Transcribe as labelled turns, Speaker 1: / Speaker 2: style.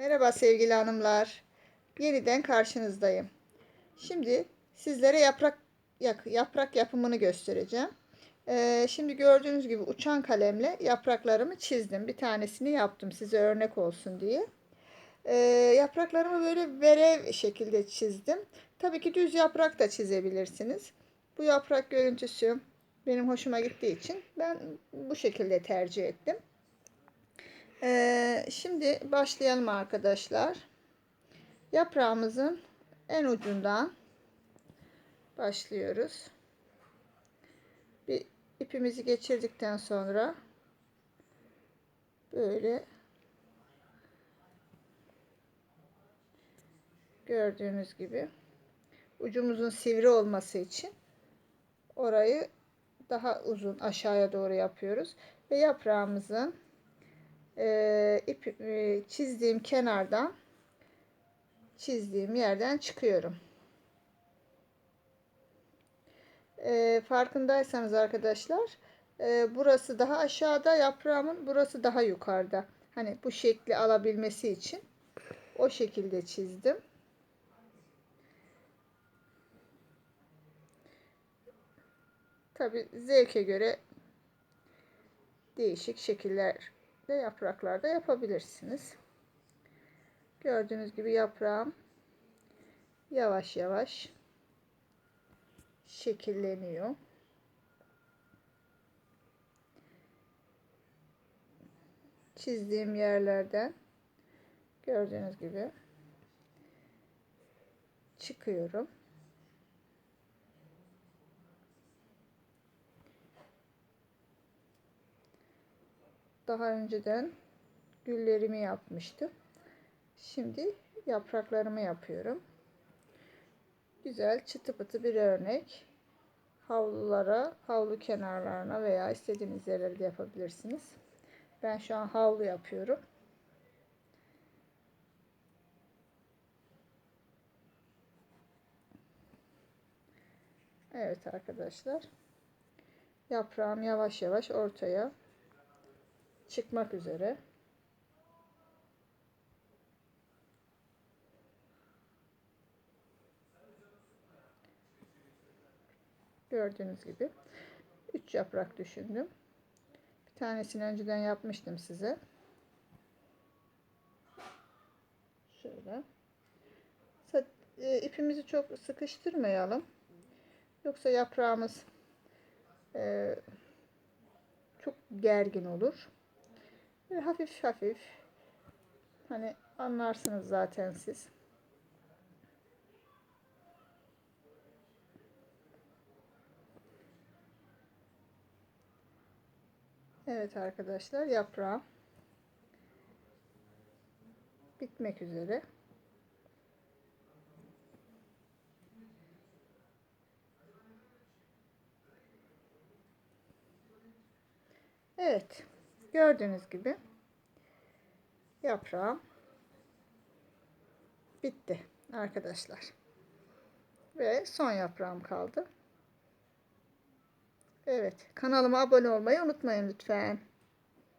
Speaker 1: Merhaba sevgili hanımlar. Yeniden karşınızdayım. Şimdi sizlere yaprak yaprak yapımını göstereceğim. Ee, şimdi gördüğünüz gibi uçan kalemle yapraklarımı çizdim. Bir tanesini yaptım size örnek olsun diye. Ee, yapraklarımı böyle verev şekilde çizdim. Tabii ki düz yaprak da çizebilirsiniz. Bu yaprak görüntüsü benim hoşuma gittiği için ben bu şekilde tercih ettim. Ee, şimdi başlayalım arkadaşlar. Yaprağımızın en ucundan başlıyoruz. Bir ipimizi geçirdikten sonra böyle gördüğünüz gibi ucumuzun sivri olması için orayı daha uzun aşağıya doğru yapıyoruz ve yaprağımızın e, ip e, çizdiğim kenardan çizdiğim yerden çıkıyorum. E, farkındaysanız arkadaşlar e, burası daha aşağıda yaprağımın burası daha yukarıda. Hani bu şekli alabilmesi için o şekilde çizdim. Tabi zevke göre değişik şekiller de yapraklarda yapabilirsiniz. Gördüğünüz gibi yaprağım yavaş yavaş şekilleniyor. Çizdiğim yerlerden gördüğünüz gibi çıkıyorum. Daha önceden güllerimi yapmıştım. Şimdi yapraklarımı yapıyorum. Güzel çıtı pıtı bir örnek. Havlulara, havlu kenarlarına veya istediğiniz yerlerde yapabilirsiniz. Ben şu an havlu yapıyorum. Evet arkadaşlar. Yaprağım yavaş yavaş ortaya çıkmak üzere. Gördüğünüz gibi 3 yaprak düşündüm. Bir tanesini önceden yapmıştım size. Şöyle. E, ipimizi çok sıkıştırmayalım. Yoksa yaprağımız e, çok gergin olur. Ve hafif hafif hani anlarsınız zaten siz. Evet arkadaşlar yaprağım bitmek üzere. Evet. Gördüğünüz gibi yaprağım bitti arkadaşlar. Ve son yaprağım kaldı. Evet. Kanalıma abone olmayı unutmayın lütfen.